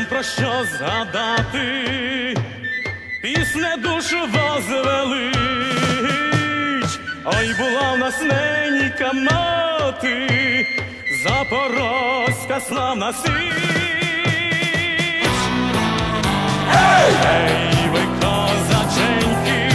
нам про що згадати, пісне душу возвелич. Ой, була в нас ненька мати, Запорозька славна січ. Ей, ви козаченьки,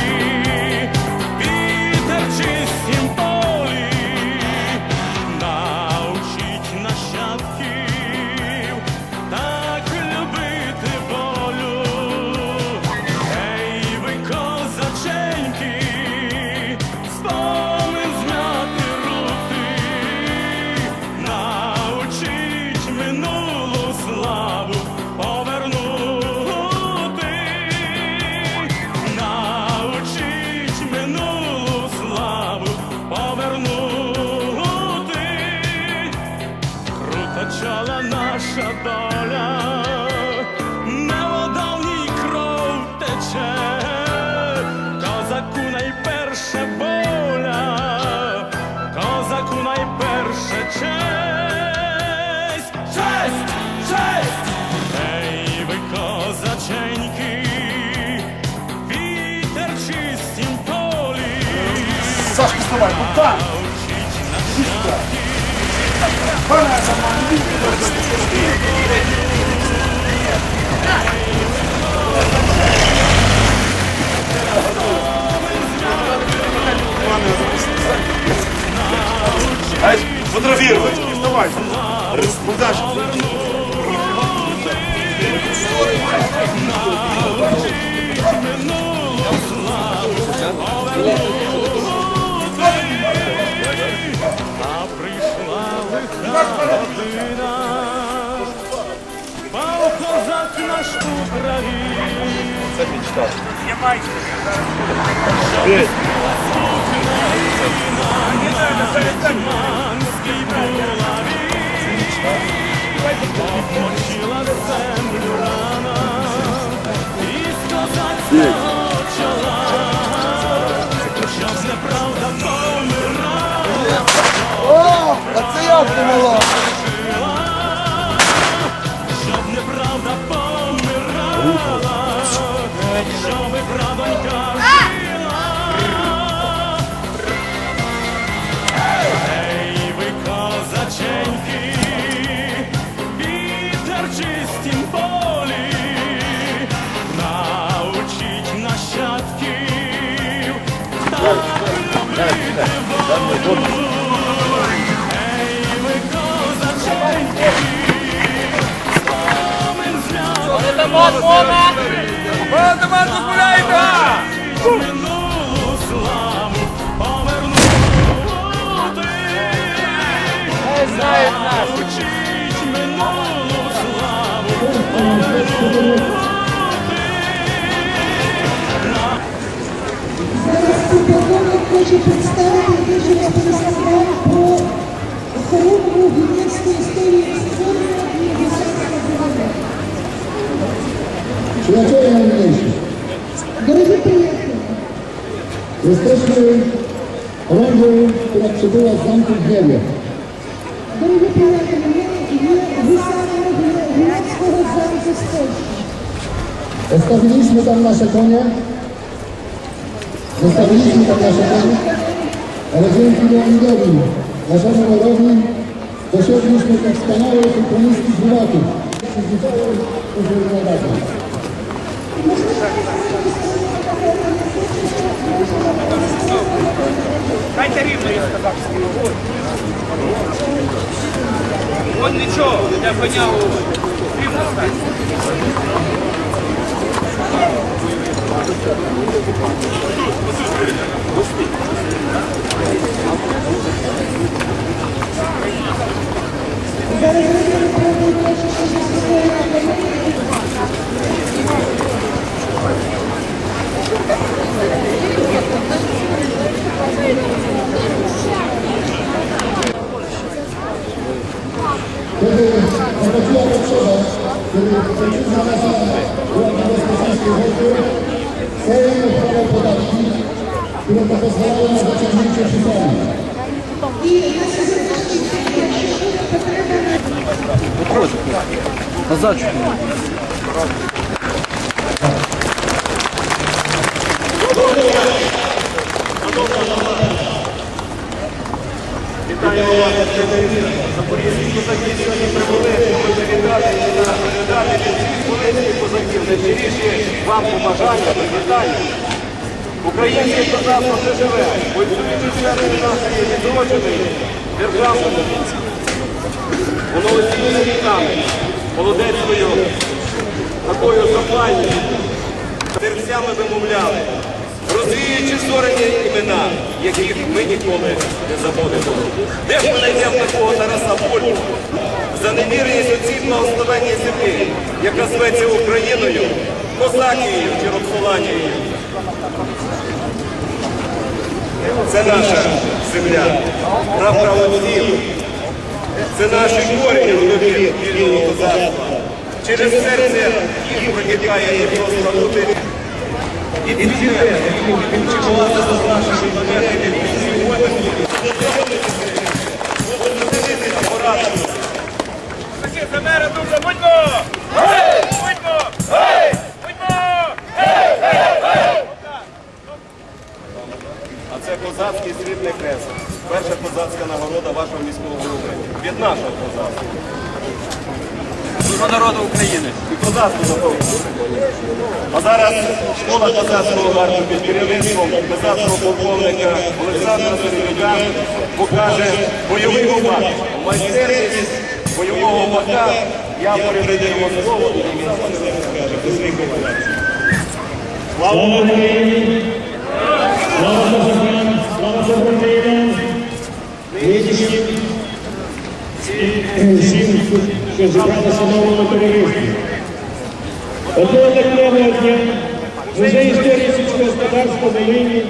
помирала. О, а це я помила! Ей, ви козаченьки, спомин зняти минулу славу минулу славу Зараз хочу представити Przyjaciele najmniejsi. Drodzy przyjaciele. Jesteśmy orędzią, która przybyła z zamku w niebie. Nie wysłano swojego zamku z Polski. Zostawiliśmy tam nasze konie. Zostawiliśmy tam nasze konie. ale dzięki Leonidowi, naszemu rodowi, dosiedliśmy tych wspaniałych ukraińskich żułaków. Przyzwyczają, którzy nadadzą. Дайте рівно, я сказав. От нічого, я поняв. Рівно стань. 여기 건너 뛰어서 여기 대충 사가서 наші запитання, якщо буде потреба, Назад чуть. Запорізькі козаки сьогодні прибули, щоб завітати і. Найщиріші вам побажання, привітання. Українське козацтво не живе, воюючи серед нашої відродженої державної. Воно оцінює віками, молодецькою, такою запальною, терцями вимовляли, розвіюючи зорені імена, яких ми ніколи не забудемо. Де ж ми знайдемо такого Тараса Бульбу? За невірність у цій благословенній землі, яка зветься Україною, Козакією чи Роксоланією. Це наша земля, прапраотців. Це наші корені в добі вільного козацтва. Через серце їх протікає не просто бути. І ціле, відчувати за нашими моментами сьогодні. Козаки, за мера дуже! Будьмо! Будьмо! А це козацький срібний крест. Перша козацька нагорода вашого міського голови. Від нашого козацтва. Служба народу України. І козацтво запомніть. А зараз школа козацького гарту під керівництвом козацького полковника Олександра Середюка покаже бойовий гумак. Майстерність бойового гумака. Я передаю йому слово, і він до своїх виконавців. Слава Україні! Слава козакам! Витішів всім, що зібралися в новому товаристві. Одного такого дня музей історії сільського господарства Волині,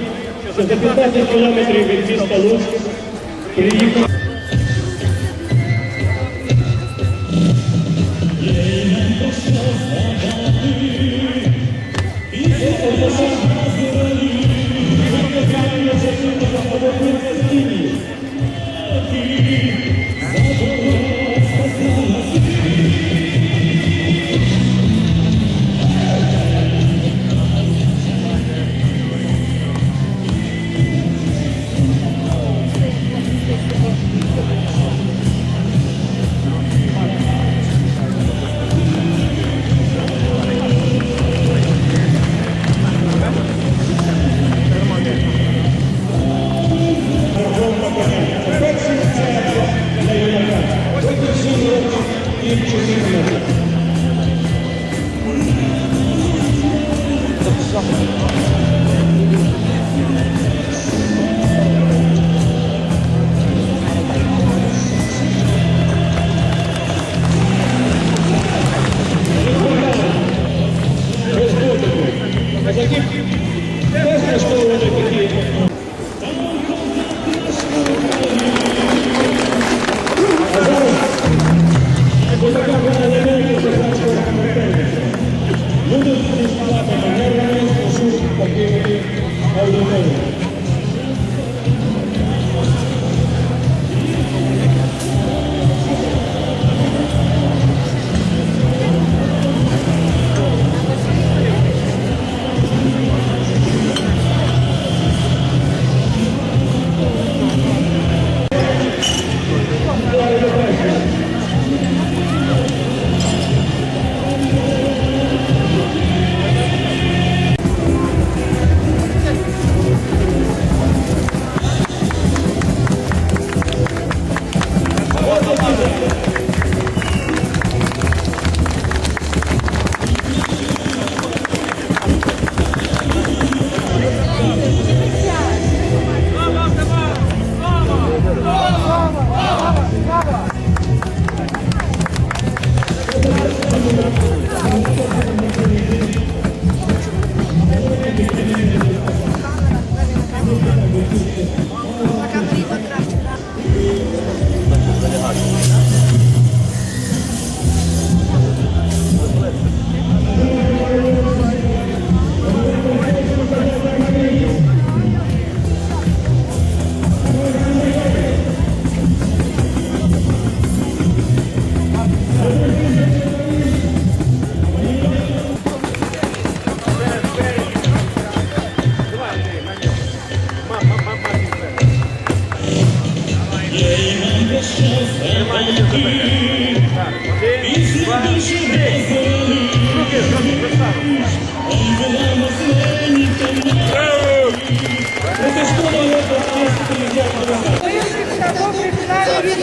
що за 15 кілометрів від міста Луцьк, приїхав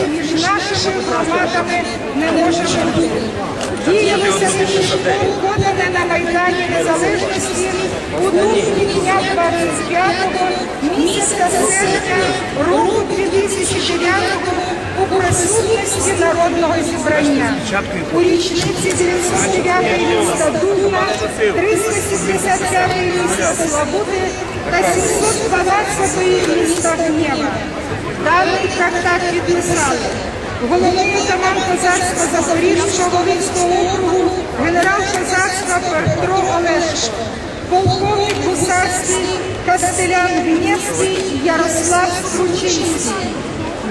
Між нашими громадами не може бути. Діялися входили на Майдані Незалежності у духі дня 25 міста серпня року 2009-го у присутності народного зібрання. У річниці 99-ї міста Дубна, 375-ї міста Слободи, 712 міста Гнєва. Даний трактат підписали головний отаман козацтва Запорізького військового округу, генерал козацтва Петро Олешко, полковник гусарський Кастелян Гнєвський Ярослав Стручинський.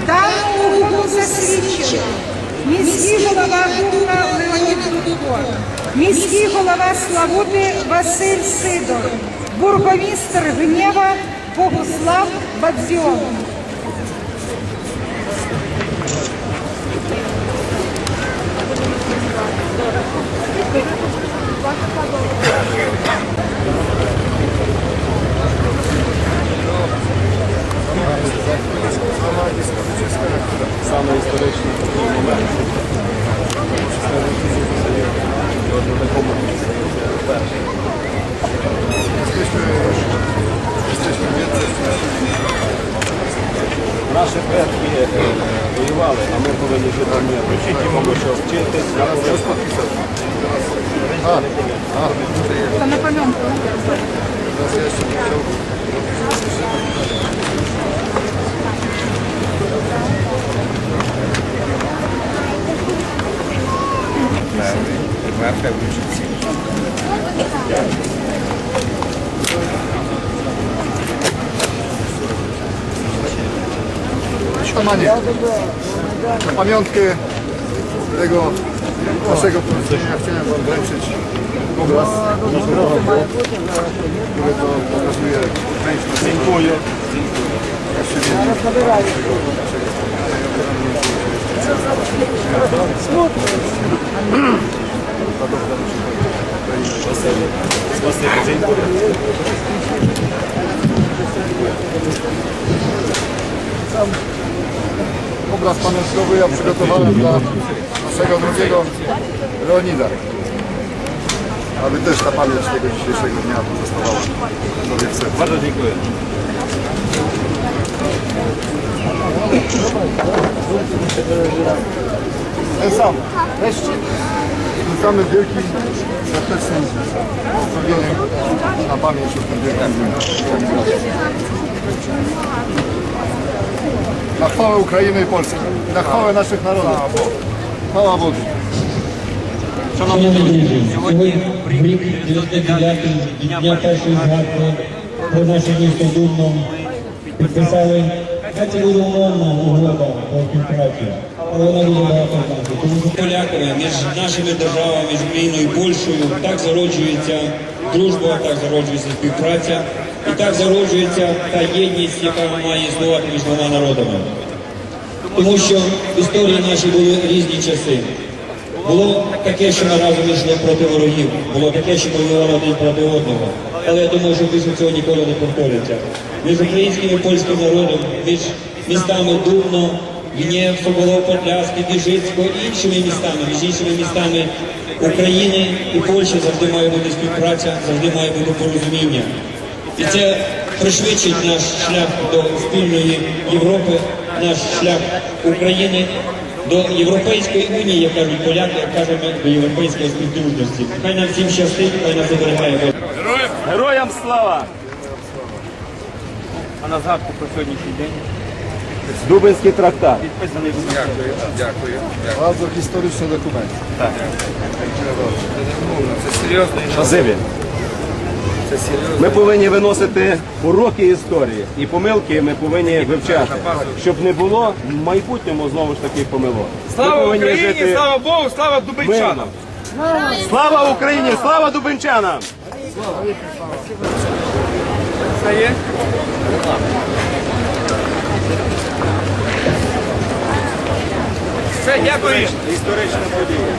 Дану угоду засвідчено. Міський голова Жука Леонід Дудко, міський голова Славути Василь Сидор бургомістр Гнєва Богуслав Бадзьон. Наші предки е, воювали, а ми повинні жити в мирі. Тому що вчитись, Та на пам'ятку. Panie, na pamiątkę tego naszego porozumienia chciałem Wam wręczyć obraz który to pokazuje część naszego jak się obraz pamiątkowy ja przygotowałem dla naszego drugiego Leonida. Aby też ta pamięć tego dzisiejszego dnia pozostawała sobie w sercu. Bardzo dziękuję. Ten sam, wreszcie. Samym wielkim, serdecznym zrobieniem na pamięć o tym wielkim dniu. Na chwałę Ukrainy i Polski. Na chwałę naszych narodów. Chwała Bogu. Шановні друзі, сьогодні в рік 99 дня першої згадки про наше місто Дубно підписали, хай це буде умовна угода про співпрацю, але вона дуже багато значить. Тому що поляками між нашими державами, між Україною і Польщею, так зароджується дружба, так зароджується співпраця і так зароджується та єдність, яка має існувати між двома народами. Тому що в історії нашій були різні часи. Було таке, що ми разом йшли проти ворогів, було таке, що ми воювали один проти одного. Але я думаю, що більше цього ніколи не повториться. Між українським і польським народом, між містами Дубно, Гнєв, Соболов, Подляський, Біжицько іншими містами, між іншими містами України і Польщі завжди має бути співпраця, завжди має бути порозуміння. І це пришвидшить наш шлях до спільної Європи, наш шлях України до Європейської унії, як кажуть поляки, як кажемо до європейської співдружності. Хай нам всім щастить, хай нас оберігає Бог. Героям слава! А на згадку про сьогоднішній день. Дубинський трактат. Підписаний в Bardzo historyczny dokument. Спасибі. Ми повинні виносити уроки історії і помилки ми повинні вивчати, щоб не було в майбутньому знову ж таки помилок. Слава Україні, жити слава Богу, слава Дубинчанам! Слава Україні! Слава дубинчанам! Це є? Все, дякую. Історична подія.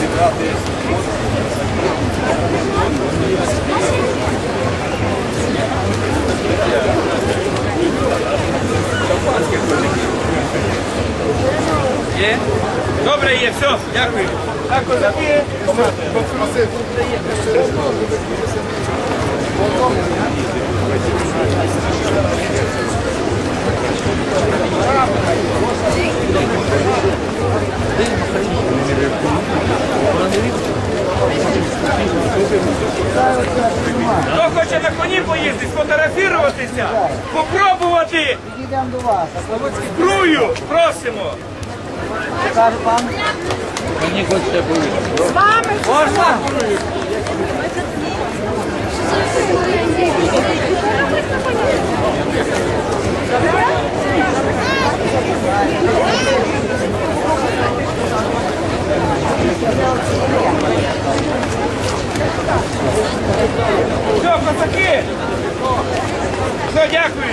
Зібрати Є? Добре, є, все, дякую. Так, козаки. Хто хоче на коні поїздити, сфотографіруватися, попробувати? Збрую, просимо. Все, козаки! Все, дякую.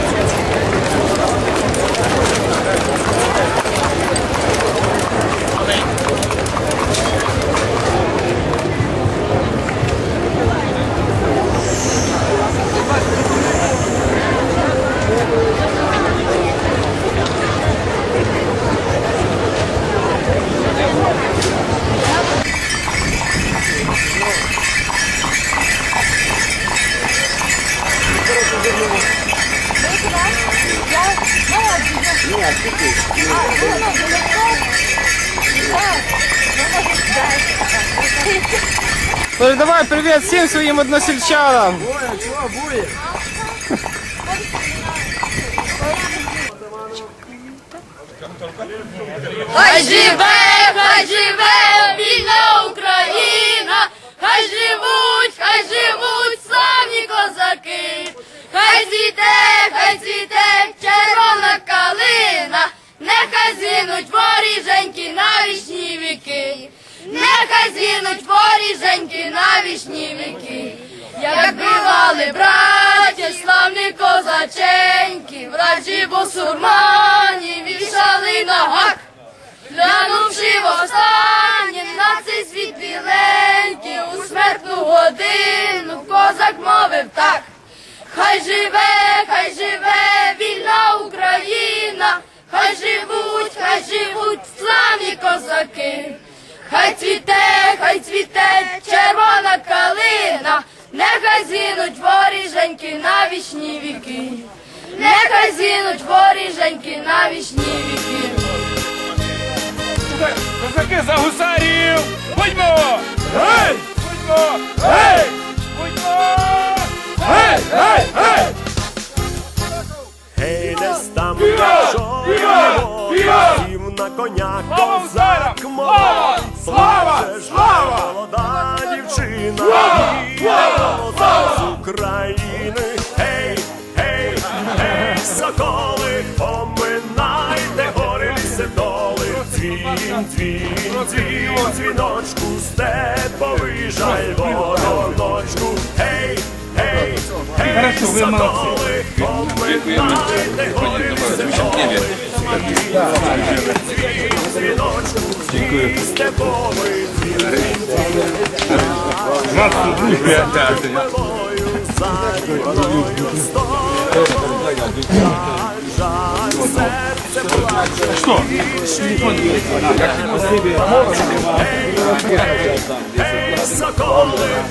Передавай привіт всім своїм односельчанам. Хай живе, хай живе вільна Україна, хай живуть, хай живуть славні козаки, Хай цвіте, хай цвіте червона калина, нехай згинуть воріженьки на вічні віки, нехай згинуть воріженьки на вічні віки. Як бивали браті, славні козаченьки, вражі бусурмані вішали на гак. Глянувши востаннє хай живуть славні козаки. Хай цвіте, хай цвіте червона калина, нехай згинуть воріженьки на вічні віки. Нехай згинуть воріженьки на вічні віки. Козаки за гусарів! Будьмо! Гей! Будьмо! Гей! Будьмо! Гей! Гей! Гей! Гей! Вперед! Вперед! Сів на коня козак молодий. Слава! Слава! Молода дівчина, Слава! і Слава! з України. Гей, гей, гей, соколи, поминайте гори ліси доли. Дзвін, дзвін, дзвін, дзвіночку, степовий жаль, вороночку. Гей, гей, соколи, поминайте гори ліси доли. Дзвіночку, високо,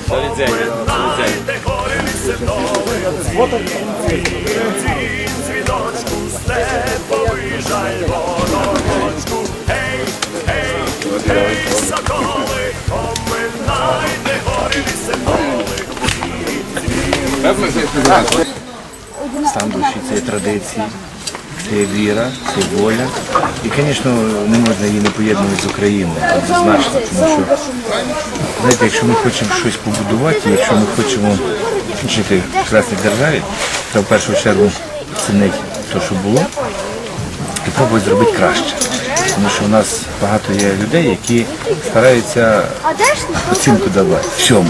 Обинайте гори лісиновиці, Вірці цвіточку, степовий жаль. Гей, гей, гей, соколи, обминайте гори лісиновиці. Стан душі цієї традиції це є віра, це воля. І, звісно, не можна її не поєднувати з Україною, однозначно, тому що, знаєте, якщо ми хочемо щось побудувати, якщо ми хочемо жити в прекрасній державі, то в першу чергу цінити те, що було, і пробувати зробити краще. Тому що у нас багато є людей, які стараються оцінку давати всьому.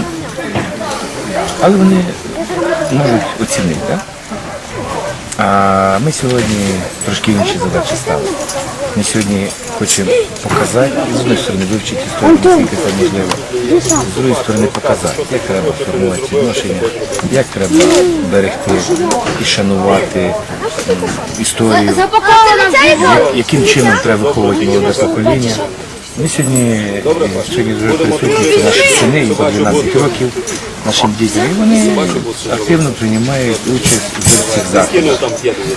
Але вони можуть оцінити. Так? А ми сьогодні трошки інші задачі ставили. Ми сьогодні хочемо показати, з однієї сторони вивчити історію, наскільки це можливо, з другої сторони показати, як треба формувати відношення, як треба берегти і шанувати історію, яким чином треба виховувати молоде покоління. Ми сьогодні, е, сьогодні дуже присутні наші сини, їм по 12 років, нашим дітям, і вони активно приймають участь у цих заходах.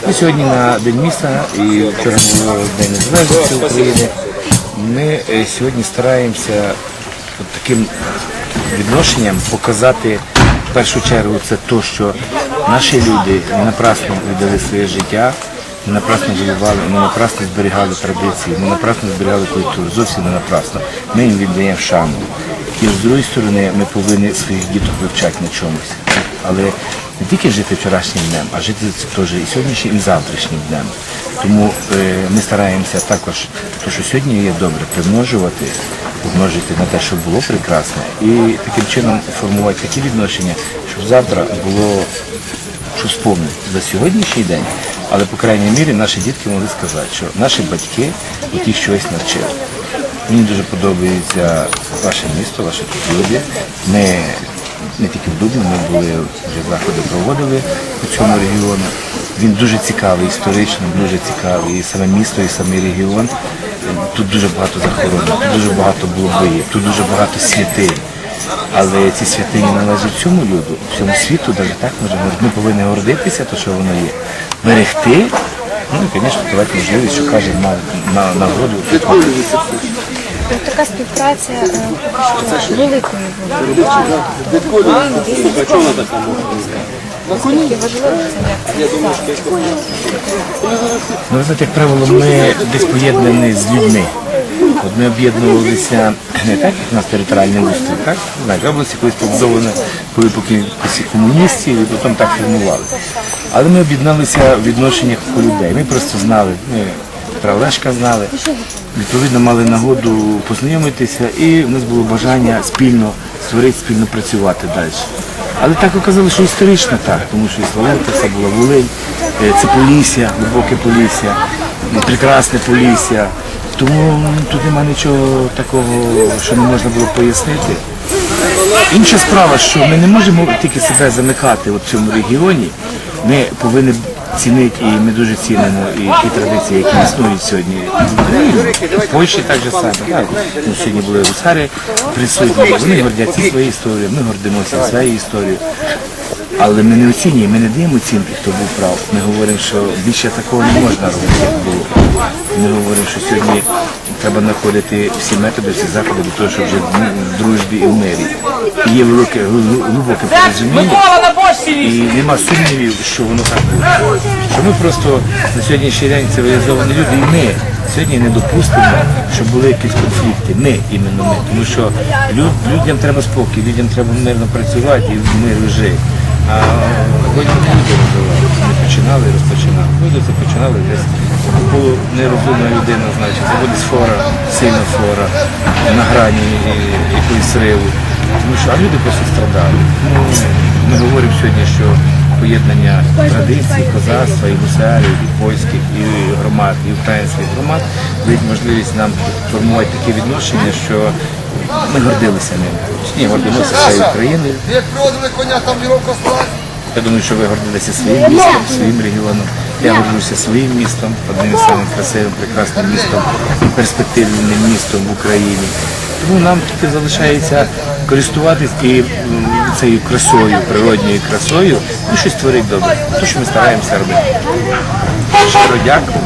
Ми сьогодні на День міста і вчора було День Незалежності України. Ми е, сьогодні стараємося таким відношенням показати в першу чергу це те, що наші люди напрасно віддали своє життя, не напрасно воювали, не напрасно зберігали традиції, не напрасно зберігали культуру, зовсім не напрасно. Ми їм віддаємо шану. І з другої сторони ми повинні своїх діток вивчати на чомусь. Але не тільки жити вчорашнім днем, а жити теж і сьогоднішнім, і завтрашнім днем. Тому е, ми стараємося також, те, що сьогодні є добре, примножувати, помножити на те, що було прекрасне, і таким чином формувати такі відношення, щоб завтра було що спомнити за сьогоднішній день, але по крайній мірі наші дітки могли сказати, що наші батьки їх щось навчили. Мені дуже подобається ваше місто, ваші люди. Ми не тільки в Дубні, ми були вже заходи проводили по цьому регіону. Він дуже цікавий історично, дуже цікавий. І саме місто, і саме регіон. Тут дуже багато захоронень, тут дуже багато було боїв, тут дуже багато святинь. Але ці святині належать всьому люду, всьому світу, навіть так говорити. Ми повинні гордитися, то, що воно є, берегти. Ну і, звісно, давати можливість, що каже на, на нагороду. Така співпраця е, великою була. Ну, знаєте, як правило, ми десь поєднані з людьми. От ми об'єднувалися не так, як у нас територіальний устрій, так? Знаєте, області колись побудована по епохі якихось комуністів і потім так формували. Але ми об'єдналися в відношеннях до людей. Ми просто знали, ми Олешка знали, відповідно мали нагоду познайомитися і в нас було бажання спільно створити, спільно працювати далі. Але так оказалося, що історично так, тому що і Смоленка, це була Волинь, е, це Полісся, глибоке Полісся, прекрасне Полісся. Тому тут нема нічого такого, що не можна було пояснити. Інша справа, що ми не можемо тільки себе замикати в цьому регіоні. Ми повинні цінити, і ми дуже цінимо і ті традиції, які існують сьогодні в Польщі так же само. Так. Ну, сьогодні були гусари присутні, вони гордяться своєю історією, ми гордимося своєю історією. Але ми не оцінюємо, ми не даємо оцінки, хто був прав. Ми говоримо, що більше такого не можна робити, як було. Ми говоримо, що сьогодні треба знаходити всі методи, всі заходи для того, щоб жити в дружбі і в мирі. І є велике глибоке порозуміння, і нема сумнівів, що воно так буде. Що ми просто на сьогоднішній день цивілізовані люди, і ми сьогодні не допустимо, щоб були якісь конфлікти. Ми іменно ми. Тому що люд- людям треба спокій, людям треба мирно працювати і в миру жити. А не люди розвивали. Вони починали і розпочинали. Люди це починали десь. Було нерозумна людина, значить, це буде фора, сильна фора, на грані якоїсь риву. Тому що а люди просто страдали. Ну, ми говоримо сьогодні, що поєднання традицій, козацтва, і гусарів, і польських, і громад, і українських громад дають можливість нам формувати такі відношення, що ми гордилися ними. Ні, гордимося своєю Україною. Як продали коня, там. Я думаю, що ви гордилися своїм містом, своїм регіоном. Я горжуся своїм містом, одним із самих красивим, прекрасним містом перспективним містом в Україні. Тому нам тільки залишається користуватись і цією красою, природньою красою, і щось творити добре. Те, що ми стараємося робити. Щиро дякую.